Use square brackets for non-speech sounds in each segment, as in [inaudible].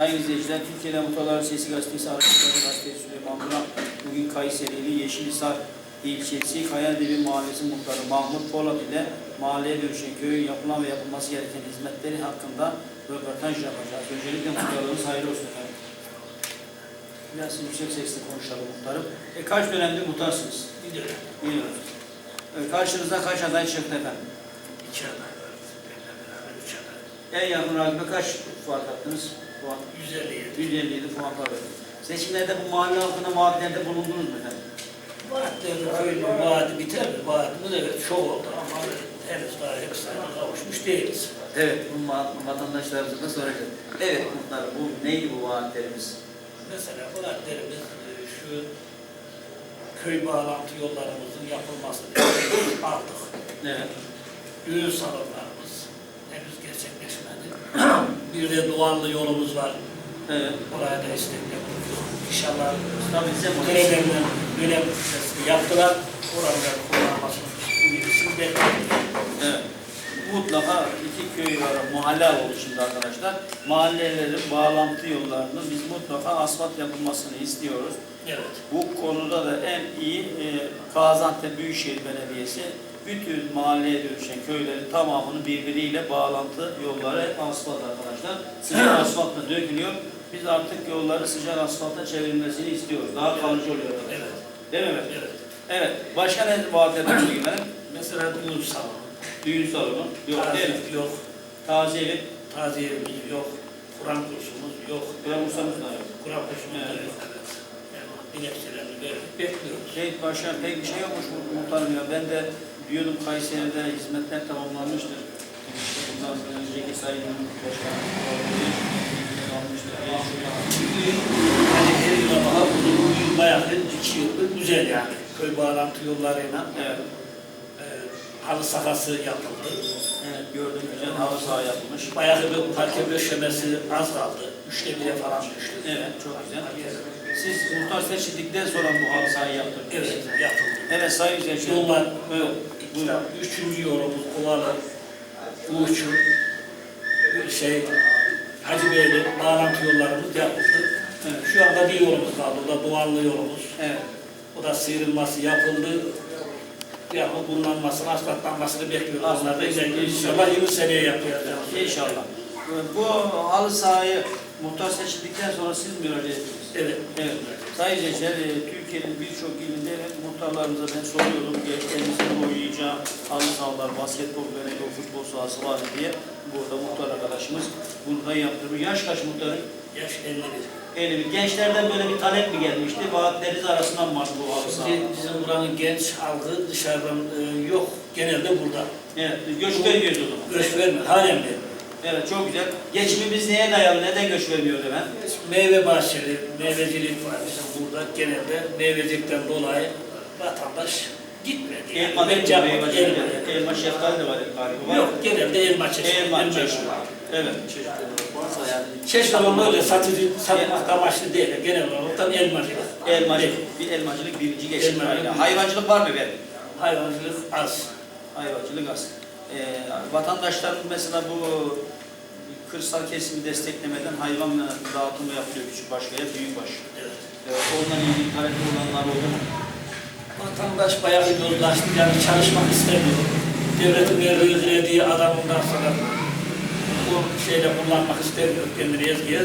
Sayın izleyiciler, Türkiye'de Muhtarlar Sesi Gazetesi Arkadaşları Gazetesi Süleyman Duran, bugün Kayseri'li Yeşilhisar ilçesi Kayadebi Mahallesi Muhtarı Mahmut Polat ile mahalleye dönüşen köyün yapılan ve yapılması gereken hizmetleri hakkında röportaj yapacağız. Öncelikle muhtarlığınız hayırlı olsun efendim. Biraz yüksek sesle konuşalım muhtarım. E, kaç dönemdir muhtarsınız? Gidiyor. Biliyoruz. E, karşınızda kaç aday çıktı efendim? İki aday var. Benimle beraber üç aday. En yakın rakibe kaç fark attınız? Puan. 157. 157 puan var. Seçimlerde bu mahalle halkına vaatlerde bulundunuz mu efendim? Vaatlerin köyünün vaadi biter mi? Vaadimiz evet çok oldu ama henüz daha hepsine kavuşmuş değiliz. Evet, bu vatandaşlarımıza da soracağız. Evet muhtar, bu neydi bu vaatlerimiz? Mesela vaatlerimiz e, şu köy bağlantı yollarımızın yapılması [coughs] aldık. Evet. Düğün gerçekleşmedi. [clears throat] Bir de duvarlı yolumuz var. Evet. Oraya da istek yapılıyor. İnşallah görevlerinden dönem bütçesini yaptılar. Oraları kullanmasını bu birisini bekliyoruz. Evet. Mutlaka iki köy var, mahalle oldu şimdi arkadaşlar. Mahallelerin bağlantı yollarının biz mutlaka asfalt yapılmasını istiyoruz. Evet. Bu konuda da en iyi e, Gaziantep Büyükşehir Belediyesi bütün mahalleye dönüşen köylerin tamamını birbiriyle bağlantı yolları asfalt arkadaşlar. Sıcak [clears throat] asfaltla dökülüyor. Biz artık yolları sıcak asfalta çevirmesini istiyoruz. Daha kalıcı oluyor. arkadaşlar. Evet. Değil mi? Evet. Evet. Evet. Başka ne vaat ediyorsunuz [clears throat] efendim? Mesela düğün salonu. Düğün salonu. Yok değil mi? Yok. Taziyelik. Taziyemiz yok. Kur'an kursumuz yok. Kur'an kursamız da yok. Kur'an kursumuz da yok. Evet. Dilekçelerini verip bekliyoruz. Şey başka pek bir şey yokmuş muhtarım ya. Ben de diyordum Kayseri'de hizmetler tamamlanmıştır. İşte bundan önceki sayın başkanı almıştır. Yani her yıla daha uzun bu yıl bayağı bir iki yıldır güzel yani. Köy bağlantı yollarıyla Evet. e, halı sahası yapıldı. Evet gördüm güzel halı saha yapılmış. Bayağı bir parke döşemesi az kaldı. Üçte bire falan düştü. Evet çok güzel. Siz muhtar seçildikten sonra bu halı sahayı yaptırdınız. Evet yapıldı. Evet sayın izleyiciler. Yollar, Evet. Buyurun. üçüncü yolumuz Kovalı, Uğuç'un, şey, Hacı Beyli bağlantı yollarımız yapıldı. Evet. Şu anda bir yolumuz kaldı, o da duvarlı yolumuz. Evet. O da sıyrılması yapıldı. Yani kullanmasını, asfaltlanmasını bekliyoruz. Onlar da inşallah yeni seneye yapacağız. İnşallah. Bu halı sahayı muhtar seçildikten sonra siz mi ettiniz? Evet. Evet. Sayın izleyiciler, e, Türkiye'nin birçok ilinde muhtarlarımıza ben soruyorum. Gençlerimizin oynayacağı halı sahalar, basketbol, voleybol, futbol sahası var diye. Burada muhtar arkadaşımız bunu da yaptırıyor. Yaş kaç muhtarın? Yaş 51. 51. Gençlerden böyle bir talep mi gelmişti? Vaatleriniz arasından var bu halı saha? Bizim buranın genç halkı dışarıdan e, yok. Genelde burada. Evet, göç veriyoruz o zaman. Göç vermiyor. Halen de. Evet, çok güzel. Geçimimiz neye dayalı, neden göç vermiyoruz hemen? Meyve bahçeli, meyvecilik var bizim burada. Genelde meyvecilikten dolayı vatandaş gitmedi. Yani. Elma, Bence elma, elma, elma, elma. elma şeftali de var galiba. Yok, genelde elma çeşidi. Elma elma çeşidi. var. Evet. Çeşit olan öyle satıcı, satmak amaçlı değil. Genel olarak elmacılık. Elmacılık, bir elmacılık birinci kaynağı. Hayvancılık var mı efendim? Hayvancılık az. Hayvancılık az. Ee, vatandaşların mesela bu kırsal kesimi desteklemeden hayvan dağıtımı yapılıyor küçük başkaya büyük baş. Evet. Ee, onunla ilgili talepli olanlar oldu mu? Vatandaş bayağı yozlaştı. Yani çalışmak istemiyor. Devletin verdiği krediyi adam ondan sonra o şeyle kullanmak istemiyor. Kendini ezgiye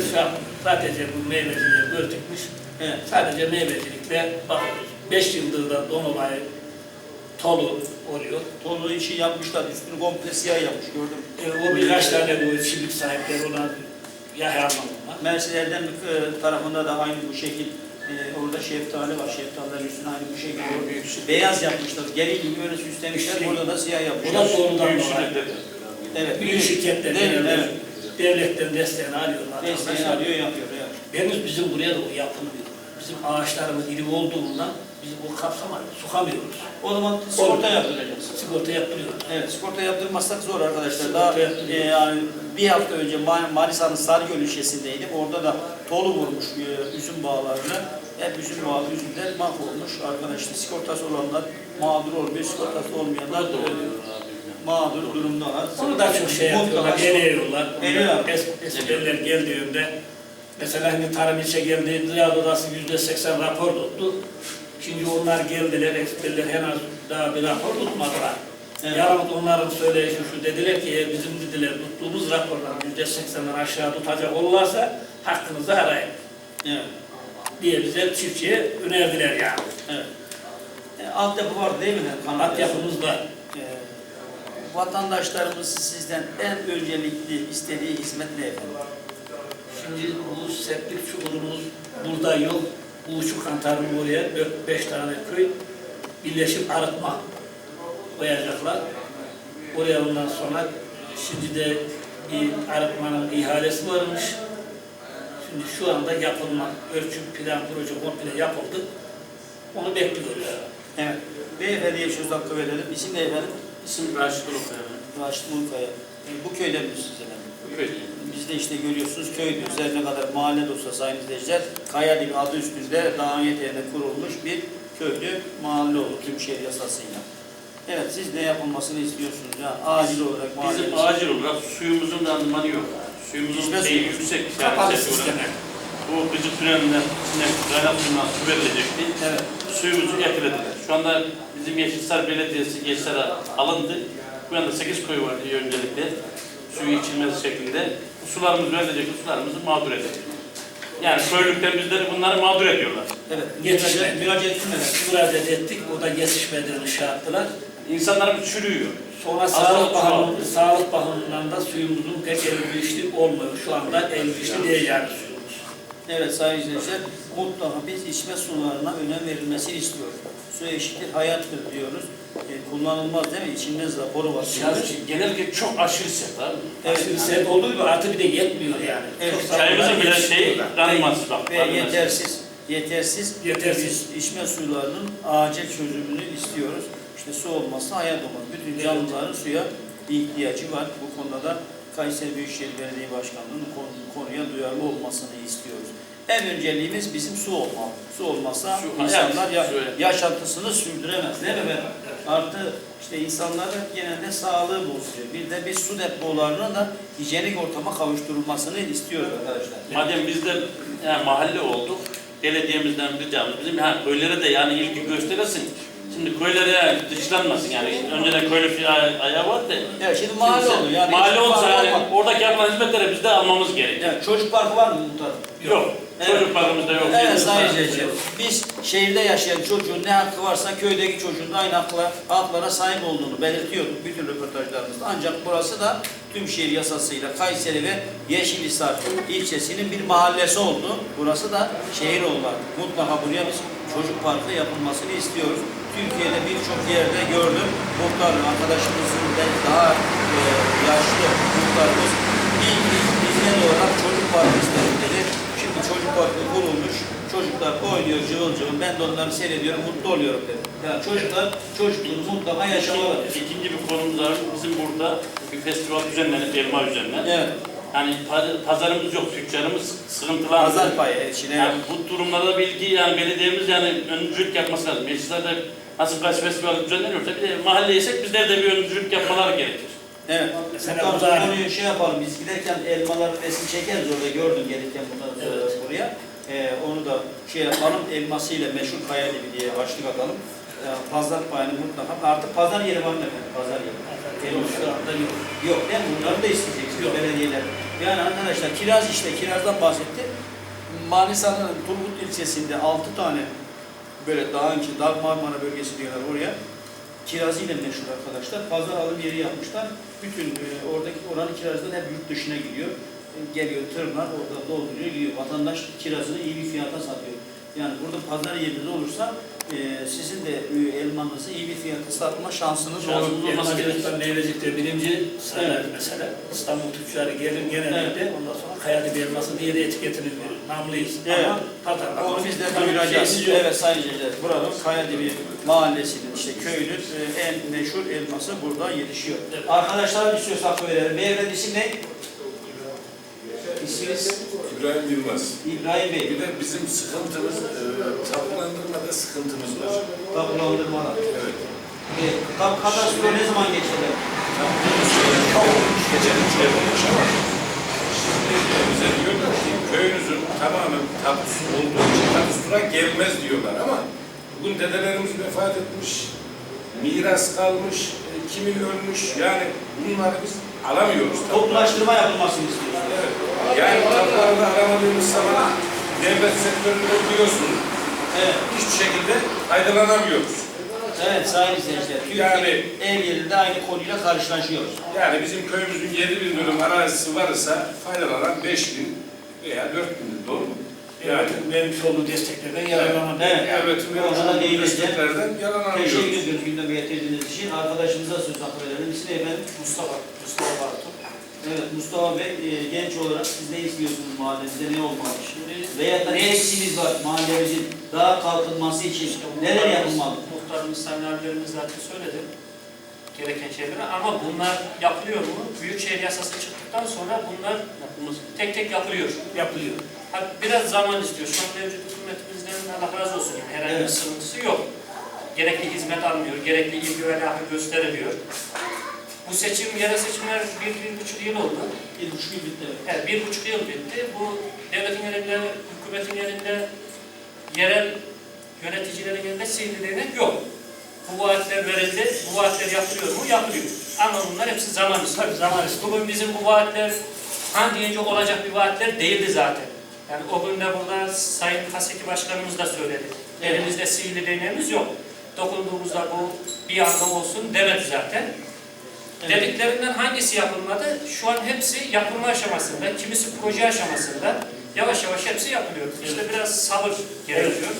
sadece bu meyveciliğe gördükmüş. Evet. Sadece meyvecilikle bakıyoruz. Beş yıldır da Dolunay tolu oluyor. Tolu işi yapmışlar, üstünü komple siyah yapmış gördüm. E, o birkaç tane bu çiftlik sahipleri ona yayarlanma. Mersilerden e, tarafında da aynı bu şekil e, orada şeftali var. Şeftalilerin üstüne aynı bu şekilde beyaz yapmışlar. Geri gibi böyle süslemişler. Burada da siyah O yapmışlar. da doğrudan dolayı. Evet. Büyük şirketler Değil mi? Evet. devletten desteğini alıyorlar. Desteğini alıyor, yapıyor. Evet. Henüz bizim buraya da o yapılmıyor. Bizim ağaçlarımız iri olduğundan biz bu kapsamayız, sokamıyoruz. O zaman sigorta yaptıracağız. Sigorta yaptırıyoruz. Evet, sigorta yaptırmazsak zor arkadaşlar. Sigorta Daha yaptırıyoruz. e, yani bir hafta önce Ma- Manisa'nın Sarıgöl ilçesindeydim. Orada da tolu vurmuş e, üzüm bağlarını. Hep üzüm bağı, üzümler mahvolmuş. Arkadaşlar sigortası olanlar mağdur olmuyor, sigortası olmayanlar da mağdur durumdalar. Onu da çok şey yapıyorlar, Mutlaka- eleyiyorlar. Eliyorlar. Es, eskiler geldiğinde Mesela hani tarım ilçe geldi, Ziraat Odası yüzde seksen rapor tuttu. Şimdi onlar geldiler, ekspertler henüz daha bir rapor tutmadılar. Evet. Yahut onların söyleyişi şu dediler ki "Eğer bizim dediler tuttuğumuz rapordan yüzde seksenden aşağı tutacak olursa hakkınızı arayın Evet. diye bize çiftçiye önerdiler yani. Evet. E, altyapı var değil mi? Kanal Altyapımız var. E, vatandaşlarımız sizden en öncelikli istediği hizmet ne efendim? Şimdi bu septik çukurumuz burada yok. Bu uçuk kantarın oraya 4-5 tane köy birleşip arıtma koyacaklar. Oraya ondan sonra şimdi de bir arıtmanın ihalesi varmış. Şimdi şu anda yapılma, ölçüm, plan, proje komple yapıldı. Onu bekliyoruz. Evet. Beyefendiye söz hakkı verelim. İsim ne efendim? İsim Raşit Ulukaya. Raşit Mulkaya. E, bu köyden misiniz efendim? Evet. Biz de işte görüyorsunuz köy üzerine kadar mahalle dostu sayın izleyiciler. Kayadibi adı üstünde dağın yeteğine kurulmuş bir köylü mahalle oldu tüm şehir yasasıyla. Evet siz ne yapılmasını istiyorsunuz ya acil olarak Bizim mahallemiz. acil olarak suyumuzun randımanı yok. Suyumuzun İçme şeyi suyu. yüksek. Kapalı Yani sisteme. Bu gıcık tünelinden içine kaynak suyundan su verilecekti. Evet. Suyumuzu getirdiler. Şu anda bizim Yeşilsar Belediyesi Yeşilsar'a alındı. Bu yanda 8 koyu var diye öncelikle. Suyu içilmesi şeklinde. Bu sularımız verilecek, sularımızı mağdur edecek. Yani köylükten bizleri bunları mağdur ediyorlar. Evet. Yetişme. Müracaat, etmeden. Müracaat ettik, o da yetişmediğini şey yaptılar. İnsanlarımız çürüyor. Sonra Azal sağlık bakımından, sağlık bakımından da suyumuzun pek elverişli olmuyor. Şu anda elverişli değil yani suyumuz. Evet sayın izleyiciler mutlaka biz içme sularına önem verilmesini istiyoruz. Su eşittir hayattır diyoruz. E, kullanılmaz değil mi? İçinde raporu var. Yani genellikle çok aşırı sert abi. Evet. Aşırı sert olduğu gibi artı bir de yetmiyor yani. Evet. Çayımızın bile şeyi bak. Ve yetersiz, yetersiz, Yetersiz. içme sularının acil çözümünü istiyoruz. İşte su olmazsa hayat olmaz. Bütün canlıların suya ihtiyacı var. Bu konuda da Kayseri Büyükşehir Belediye Başkanlığı'nın konu- konuya duyarlı olmasını istiyoruz. En önceliğimiz bizim su olmalı. Su olmazsa Su, insanlar ya, evet. yaşantısını sürdüremez değil mi efendim? Artı işte insanların genelde sağlığı bozuyor. Bir de biz su depolarına da hijyenik ortama kavuşturulmasını istiyoruz arkadaşlar. Madem biz de yani mahalle olduk, belediyemizden ricamız bizim ha, köylere de yani ilgi gösteresin. Şimdi köylere dışlanmasın yani. Önceden köylü ayağı var da. Ya şimdi mahalle oldu yani. Mahalle olsa yani oradaki yapılan hizmetleri biz de almamız gerekiyor. Ya çocuk parkı var mı muhtarım? Yok. Evet. Çocuk parkımızda yok. Evet sayın yok. Biz şehirde yaşayan çocuğun ne hakkı varsa köydeki çocuğun da aynı hakla, haklara sahip olduğunu belirtiyorduk bütün röportajlarımızda. Ancak burası da tüm şehir yasasıyla Kayseri ve Yeşilhisar ilçesinin bir mahallesi oldu. Burası da şehir oldu. Mutlaka buraya biz çocuk parkı yapılmasını istiyoruz. Türkiye'de birçok yerde gördüm. Muhtar arkadaşımızın daha e, yaşlı muhtarımız ilk hizmet olarak çocuk parkı çocuk parkı kurulmuş. Çocuklar oynuyor cıvıl cıvıl. Ben de onları seyrediyorum, mutlu oluyorum dedi. Yani çocuklar çocukluğunu mutlaka yaşamalı. İkinci bir konumuz var. Bizim burada bir festival düzenlenip elma üzerine. Evet. Yani pa- pazarımız yok, tüccarımız sıkıntılı. Pazar payı içine. Yani bu durumlarda bilgi yani belediyemiz yani öncülük yapması lazım. Meclislerde nasıl kaç festival düzenleniyorsa bir de mahalleysek bizler de bir öncülük yapmaları gerekir. Evet. Mesela bu konuyu şey yapalım. Biz giderken elmaları resim çekeriz orada gördüm gelirken sonra Evet. Buraya. Ee, onu da şey yapalım. Elmasıyla meşhur kaya dibi diye başlık atalım. Ee, pazar payını mutlaka. Artık pazar yeri var mı efendim? Pazar yeri. Anda yok. Yok değil mi? Bunları da isteyeceksiniz belediyeler. Yani arkadaşlar kiraz işte kirazdan bahsetti. Manisa'nın Turgut ilçesinde 6 tane böyle dağın içi, Dağ Marmara bölgesi diyorlar oraya. Kirazıyla meşhur arkadaşlar. Pazar alım yeri yapmışlar. Bütün e, oradaki oranın kirazları hep yurt dışına gidiyor. Geliyor tırlar orada dolduruyor gidiyor. Vatandaş kirazını iyi bir fiyata satıyor. Yani burada pazar yeriniz olursa e, sizin de e, elmanızı iyi bir fiyata satma şansınız olur. Şansınız olması Elmacılıkta meyvecikte birinci sırada mesela. İstanbul tüccarı gelir genellikle ondan sonra Kayadi elması diye de etiketini verir. Namlıyız. Evet. Ama pazarda Onu biz de duyuracağız. yok. Evet sayın izleyiciler. Buranın Kayadibi mahallesinin işte köyünün e, en meşhur elması burada yetişiyor. Evet. Arkadaşlar hakkı verelim. Beyefendi isim ne? İsminiz İbrahim Yılmaz. İbrahim Bey. Bir de bizim sıkıntımız, e, tapulandırmada sıkıntımız var. Tapulandırmalar. Evet. E, Tam kadastro ne zaman geçti? Tapulandırma çok olmuş, geçen üç ay olmuş ama şimdi e, bize diyorlar ki köyünüzün tamamen tapusu olduğu için tapusuna gelmez diyorlar ama bugün dedelerimiz vefat etmiş, miras kalmış, e, kimi ölmüş yani bunları biz alamıyoruz. Toplulaştırma yapılmasını istiyoruz. Evet. Yani tapularda aramadığımız zaman devlet sektöründe biliyorsunuz Evet. hiçbir şekilde faydalanamıyoruz. Evet sayın izleyiciler. Yani- her yerinde aynı konuyla karşılaşıyoruz. Yani bizim köyümüzün 7 bin dönüm arazisi varsa faydalanan 5 bin veya 4 bin doğru mu? Yani vermiş olduğu desteklerden yararlanabilir. Evet. devletin Ona da vermiş değineceğim. desteklerden Teşekkür ediyoruz gündeme getirdiğiniz için. Arkadaşımıza söz hakkı verelim. İsmi efendim? Mustafa. Evet Mustafa Bey e, genç olarak siz ne istiyorsunuz mahallemizde ne olmalı? Veyahut da ne eksiğiniz var mahallemizin daha kalkınması için neler yapılmalı? Muhtarımız, sayın abilerimiz zaten söyledi gereken şeyleri ama bunlar yapılıyor mu? Büyükşehir yasası çıktıktan sonra bunlar Yapılması. tek tek yapılıyor. yapılıyor. Ha, biraz zaman istiyor. Şu an mevcut hükümetimizden Allah razı olsun. Yani herhangi bir Evet. sıkıntısı yok. Gerekli hizmet almıyor, gerekli ilgi ve alaka gösteriliyor. Bu seçim, yerel seçimler bir, bir buçuk yıl oldu. Bir buçuk yıl bitti. evet. Bir buçuk yıl bitti. Bu devletin elinde, hükümetin elinde, yerel yöneticilerin elinde sihirli değnek yok. Bu vaatler verildi, bu vaatler yapılıyor mu? Yapılıyor. Ama bunlar hepsi zaman istiyor. Tabii zaman istiyor. Bugün bizim bu vaatler han deyince olacak bir vaatler değildi zaten. Yani o gün de burada Sayın Haseki Başkanımız da söyledi. Evet. Elimizde sihirli değneğimiz yok. Dokunduğumuzda bu bir anda olsun demedi zaten. Evet. Dediklerinden hangisi yapılmadı? Şu an hepsi yapılma aşamasında, kimisi proje aşamasında. Yavaş yavaş hepsi yapılıyor. İşte biraz sabır gerekiyor.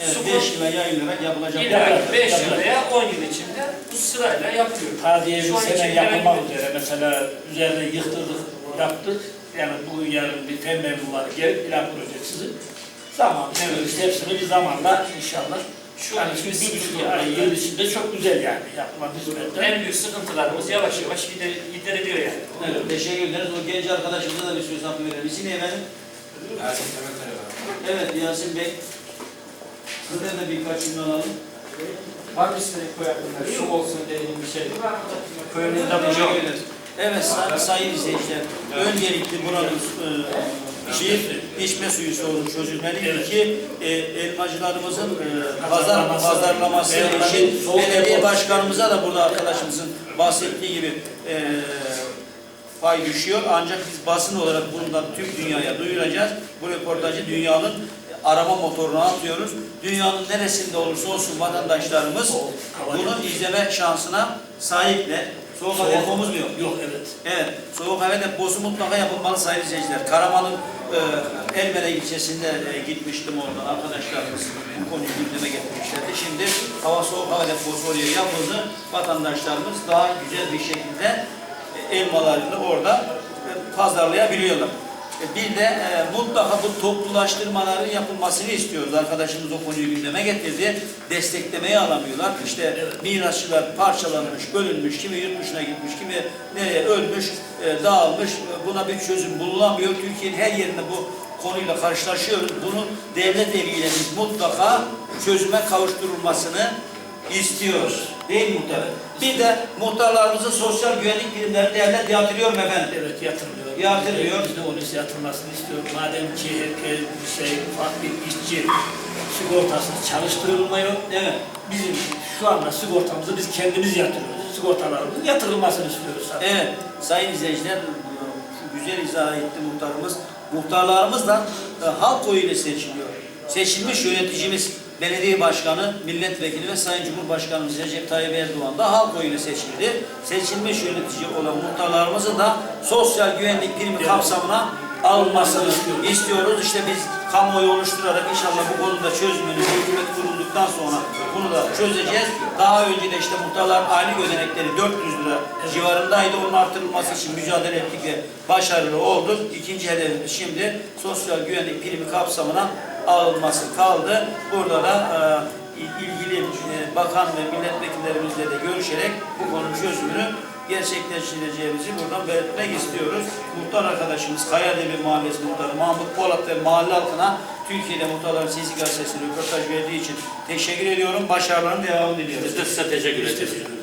Evet, Su 5 yıla yayılarak yapılacak. İlla Yapılacak, 5 yıl veya 10 yıl içinde bu sırayla yapılıyor. Tadiye Şu bir sene yapılmak üzere. Mesela üzerinde yıktırdık, yaptık. Yani bugün yarın bir fen memurları gelip plan projesi zaman evet. hepsini bir zamanla inşallah Şu yani an şimdi için bir buçuk ay, yıl içinde çok güzel yani yapılan hizmetler. en büyük sıkıntılarımız yavaş yavaş gider- gideriliyor yani. Evet, teşekkür ederiz. O genç arkadaşımıza da bir söz hakkı verelim. İsmi ne efendim? Evet Yasin Bey. Sizden de birkaç cümle alalım. Var mı ismini koyabilir? Şu olsun dediğim bir şey. Yok. ederiz. Evet say- sayın izleyiciler, öncelikle buranın e, bir içme suyu sorunu çözülmeli. Evet. İki, e, elmacılarımızın e, pazar Pazarlaması. Evet, için soğuk belediye başkanımıza da burada arkadaşımızın bahsettiği gibi e, pay düşüyor. Ancak biz basın olarak bundan tüm dünyaya duyuracağız. Bu röportajı dünyanın arama motoruna atıyoruz. Dünyanın neresinde olursa olsun vatandaşlarımız bunu izleme şansına sahipler. Soğuk hava depomuz mu yok? Yok evet. Evet, soğuk hava deposu mutlaka yapılmalı sayın izleyiciler. Karaman'ın e, Elmere ilçesinde e, gitmiştim orada arkadaşlarımız bu konuyu gündeme getirmişlerdi. Şimdi hava soğuk hava deposu oraya yapıldı. Vatandaşlarımız daha güzel bir şekilde e, elmalarını orada e, pazarlayabiliyorlar. E, Bir de e, mutlaka bu toplulaştırmaların yapılmasını istiyoruz. Arkadaşımız o konuyu gündeme getirdi. Desteklemeyi alamıyorlar. İşte mirasçılar parçalanmış, bölünmüş, kimi yurt dışına gitmiş, kimi nereye ölmüş, e, dağılmış. E, Buna bir çözüm bululamıyor. Türkiye'nin her yerinde bu konuyla karşılaşıyoruz. Bunu devlet eliyle biz mutlaka çözüme kavuşturulmasını istiyoruz. Değil mi muhtar? Bir de muhtarlarımızın sosyal güvenlik primlerini devlet yatırıyor mu efendim? Evet yatırılıyor. Yatırılıyor. Biz de onun yatırılmasını istiyoruz. Madem ki herkes şey ufak bir işçi sigortası çalıştırılmıyor. Evet. Bizim şu anda sigortamızı biz kendimiz yatırıyoruz. Sigortalarımızın yatırılmasını istiyoruz. zaten. Evet, sayın izleyiciler, şu güzel izah etti muhtarımız. Muhtarlarımız da e, halk oyuyla seçiliyor. Seçilmiş yöneticimiz, belediye başkanı, milletvekili ve sayın cumhurbaşkanımız Recep Tayyip Erdoğan da halk oyuyla seçildi. Seçilmiş yönetici olan muhtarlarımızın da sosyal güvenlik primi kapsamına alınmasını istiyoruz. İşte biz kamuoyu oluşturarak inşallah bu konuda çözümünü hükümet kurulduktan sonra bunu da çözeceğiz. Daha önce de işte muhtarların aylık ödenekleri 400 lira civarındaydı. Onun artırılması için mücadele ettik ve başarılı olduk. İkinci hedefimiz şimdi sosyal güvenlik primi kapsamına alınması kaldı. Burada da e, ilgili e, bakan ve milletvekillerimizle de görüşerek bu konunun çözümünü gerçekleştireceğimizi buradan belirtmek istiyoruz. Muhtar arkadaşımız Kayadevi Mahallesi Muhtarı Mahmut Polat ve mahalle halkına Türkiye'de Muhtarların Sesi Gazetesi'ne röportaj verdiği için teşekkür ediyorum. Başarıların devamını diliyoruz. Biz de size teşekkür ederiz.